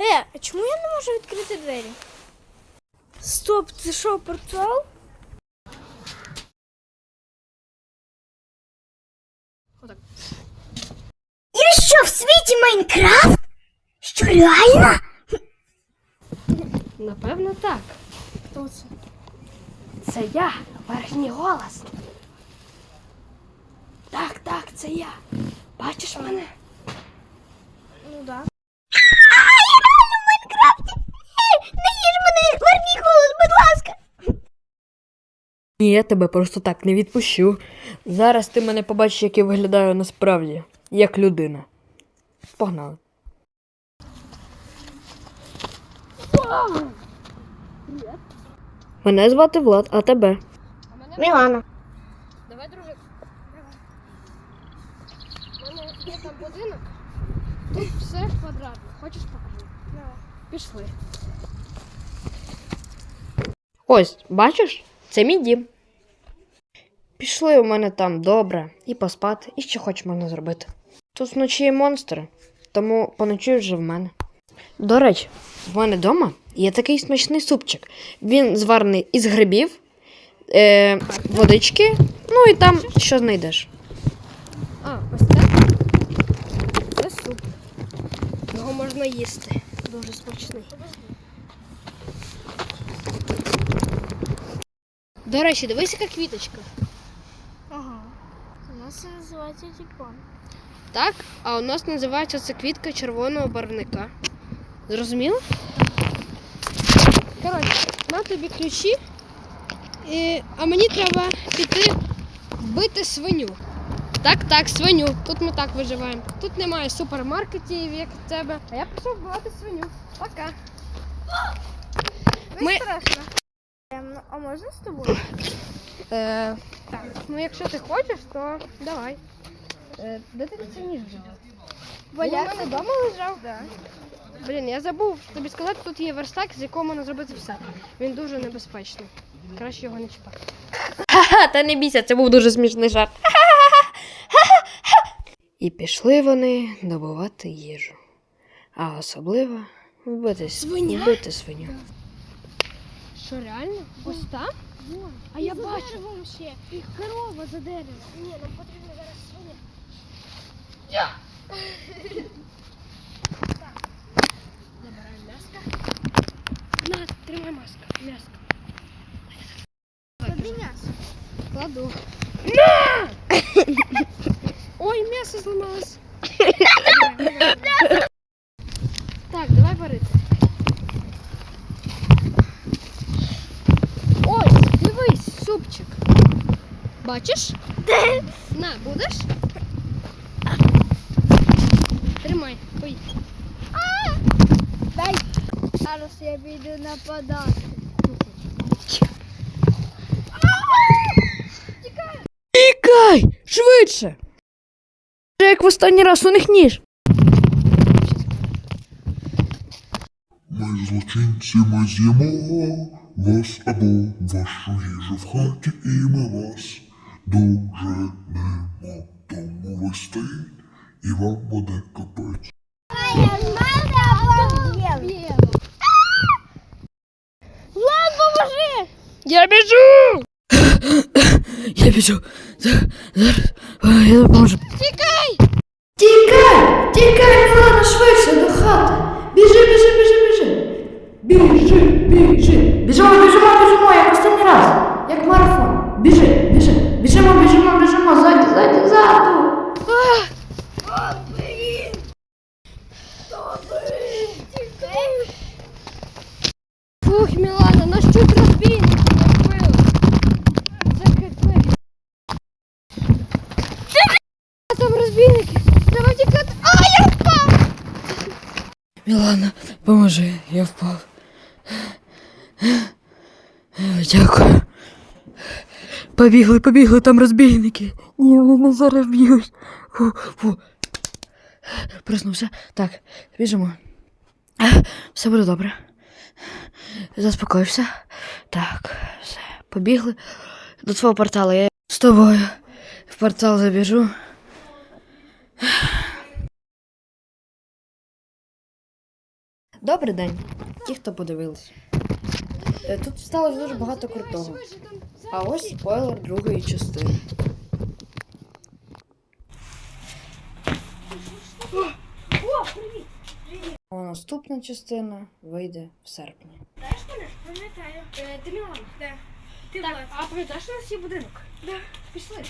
Е, а чому я не можу відкрити двері? Стоп, це що, портал? І що в світі Майнкрафт? Що реально? Напевно, так. Хто це? Це я, верхній голос. Так, так, це я. Бачиш мене? Ну да. в Майнкрафті. Ей, не їж мене, верній голос, будь ласка. Ні, я тебе просто так не відпущу. Зараз ти мене побачиш, як я виглядаю насправді, як людина. Погнали. Мене звати Влад, а тебе? Мілана. Давай, дружик. У мене є там будинок. Тут все квадратно. Хочеш покажу? Пішли. Ось, бачиш? Це мій дім. Пішли у мене там добре, і поспати, і що хоч можна зробити. Тут вночі є монстри, тому поночуй вже в мене. До речі, в мене вдома є такий смачний супчик. Він зварений із грибів, е, водички, ну і там що знайдеш. А, ось це. Це суп. Його можна їсти. Дуже смачний. До речі, дивись, яка квіточка. Нас називається тікон. Так, а у нас називається це квітка червоного барвника. Зрозуміло? Коротше, на тобі ключі, і, а мені треба піти вбити свиню. Так, так, свиню. Тут ми так виживаємо. Тут немає супермаркетів, як в тебе. А я пішов вбивати свиню. Пока. Не Ми- страшно. Ем, а можна з тобою? Е, так, ну якщо ти хочеш, то давай. Е, де ти цей ніж взяла? Він у мене вдома лежав? Да. Блін, я забув тобі сказати, тут є верстак, з якого можна зробити все. Він дуже небезпечний. Краще його не чіпати. Ха-ха, та не бійся, це був дуже смішний жарт. І пішли вони добувати їжу. А особливо вбити, Свиня? вбити свиню. Що реально? Ось там? А я за бачу. деревом ще. І корова за деревом. Ні, нам потрібно зараз свиня. Забираємо м'яско. На, тримай маску. М'яско. Клади м'ясо. Кладу. На! Ой, м'ясо зламалось. так, давай варити. Бачиш? На, будеш? Тримай, пий. Дай. Зараз я піду нападати. Тікай! Швидше! Як в останній раз у них ніж. Ми злочинці, ми з'їмо вас або вашу їжу в хаті, і ми вас дуже немо. Тому ви стоїть, і вам буде капець. Влад, поможи! Я біжу! Я біжу. Зараз. Зараз. Я допоможу. Тікай! Тікай! Тікай, Влада, швидше до хати. Біжи, біжи, біжи, біжи. Біжи, біжи. Фух, Мілана, наш чуть розбійник капець. Там розбійники. Треба тікати. А, я впав! Мілана, поможи, я впав. Дякую. Побігли, побігли, там розбійники. Ні, вони нас зараз б'ють. Проснувся. Так, біжимо. Все буде добре. Заспокоївся. Так, все. Побігли до свого порталу. Я з тобою в портал забіжу. Добрий день, ті, хто подивилися. Е, Тут сталося дуже багато крутого. А ось спойлер другої частини. Наступна частина вийде в серпні. Знаєш мене? Пам'ятаю. Ти Мілана? Да. Ти так, а пам'ятаєш у нас є будинок? Да. Пішли.